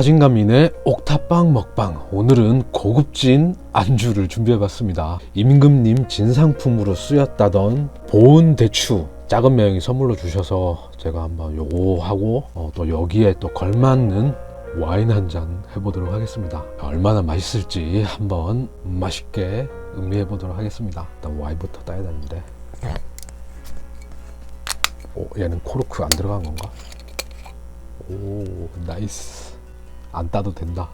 사진가민의 옥탑방 먹방. 오늘은 고급진 안주를 준비해봤습니다. 임금님 진상품으로 쓰였다던 보은 대추 작은 매형이 선물로 주셔서 제가 한번 요거 하고 어, 또 여기에 또 걸맞는 와인 한 잔 해보도록 하겠습니다. 얼마나 맛있을지 한번 맛있게 음미해 보도록 하겠습니다. 일단 와인부터 따야 되는데. 오 얘는 코르크 안 들어간 건가? 오 나이스 안 따도 된다.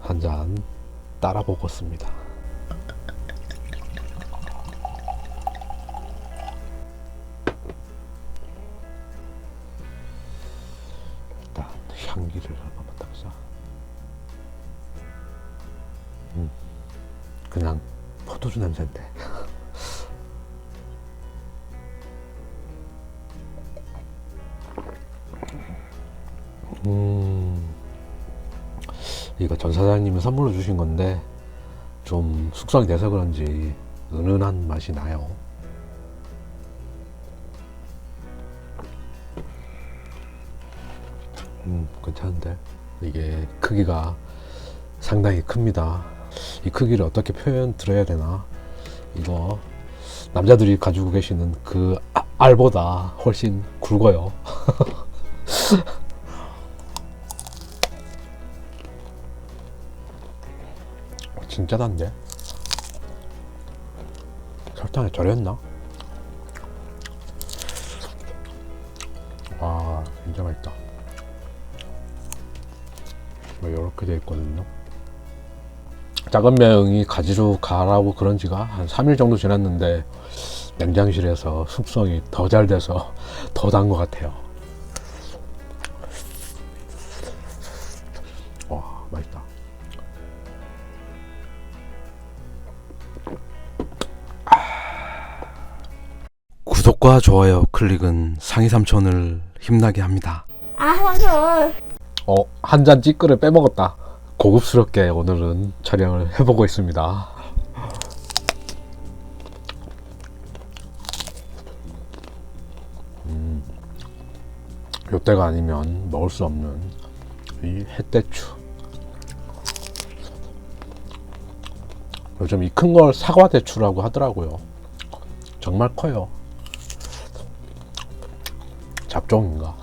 한 잔 따라 먹었습니다. 일단 향기를 한번 맡아보자. 음, 그냥 포도주 냄새인데. 음, 이거 전 사장님이 선물로 주신 건데 좀 숙성이 돼서 그런지 은은한 맛이 나요. 음, 괜찮은데 이게 크기가 상당히 큽니다. 이 크기를 어떻게 표현 드려야 되나? 이거 남자들이 가지고 계시는 그 아- 알보다 훨씬 굵어요. 진짜 단데? 설탕에 절였나? 와 진짜 맛있다 뭐 이렇게 돼 있거든요 작은 매형이 가지로 가라고 그런 지가 한 3일 정도 지났는데 냉장실에서 숙성이 더 잘 돼서 더 단 것 같아요 구독과 좋아요 클릭은 상위 삼촌을 힘나게 합니다. 아, 삼촌. 어, 한 잔 찌끄를 빼먹었다. 고급스럽게 오늘은 촬영을 해보고 있습니다. 음, 요때가 아니면 먹을 수 없는 이 햇대추. 요즘 이 큰 걸 사과대추라고 하더라고요. 정말 커요. 잡종인가?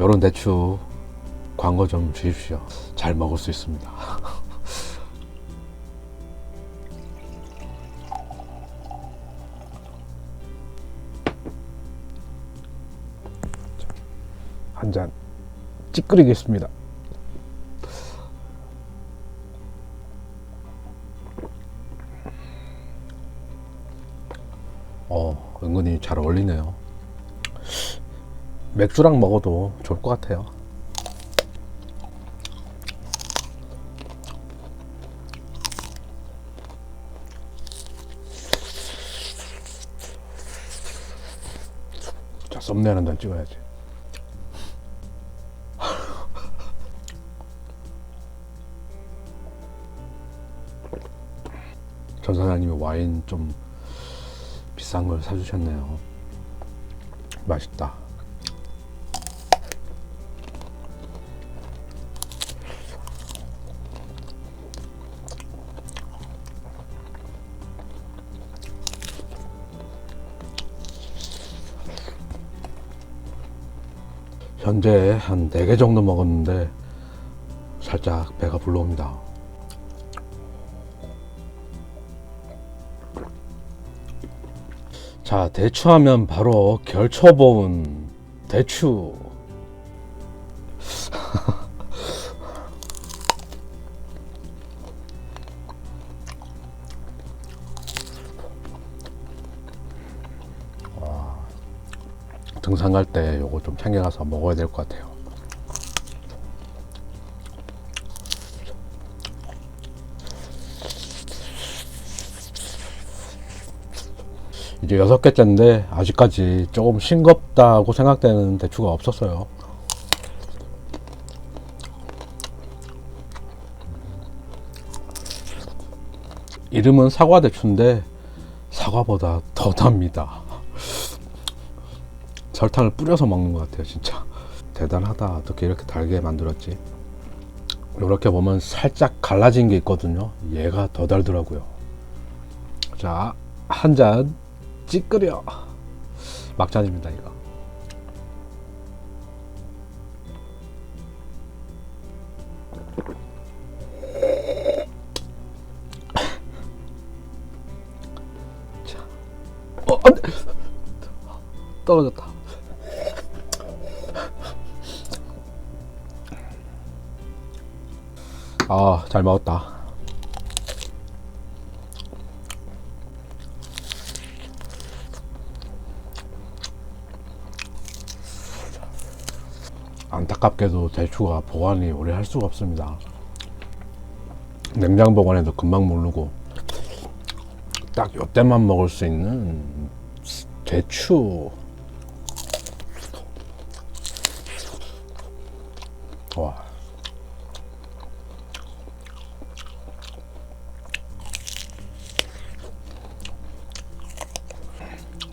요런 대추 광고 좀 주십시오. 잘 먹을 수 있습니다. 한 잔 찌끄리겠습니다. 어, 은근히 잘 어울리네요. 맥주랑 먹어도 좋을 것 같아요. 자, 썸네일 한장 찍어야지. 전 사장님이 와인 좀 비싼 걸 사주셨네요. 맛있다. 현재 한 4개 정도 먹었는데 살짝 배가 불러옵니다. 자, 대추하면 바로 결초보은 대추. 등산 갈 때 요거 좀 챙겨가서 먹어야 될 것 같아요. 이제 여섯 개째인데 아직까지 조금 싱겁다고 생각되는 대추가 없었어요. 이름은 사과 대추인데 사과보다 더 답니다. 설탕을 뿌려서 먹는 것 같아요, 진짜. 대단하다. 어떻게 이렇게 달게 만들었지? 이렇게 보면 살짝 갈라진 게 있거든요. 얘가 더 달더라고요. 자, 한 잔 찌끄려. 막잔입니다, 이거. 자, 어, 안 돼. 떨어졌다. 아, 잘 먹었다. 안타깝게도 대추가 보관이 오래 할 수가 없습니다. 냉장 보관해도 금방 모르고 딱 요때만 먹을 수 있는 대추. 와.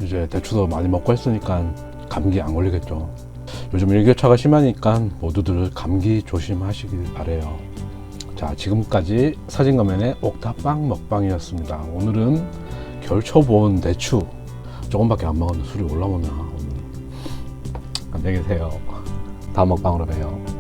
이제 대추도 많이 먹고 했으니까 감기 안 걸리겠죠. 요즘 일교차가 심하니까 모두들 감기 조심하시길 바래요. 자, 지금까지 사진가면의 옥탑방 먹방이었습니다. 오늘은 결초본 대추 조금밖에 안 먹었는데 술이 올라오나 오늘. 안녕히 계세요. 다음 먹방으로 봬요.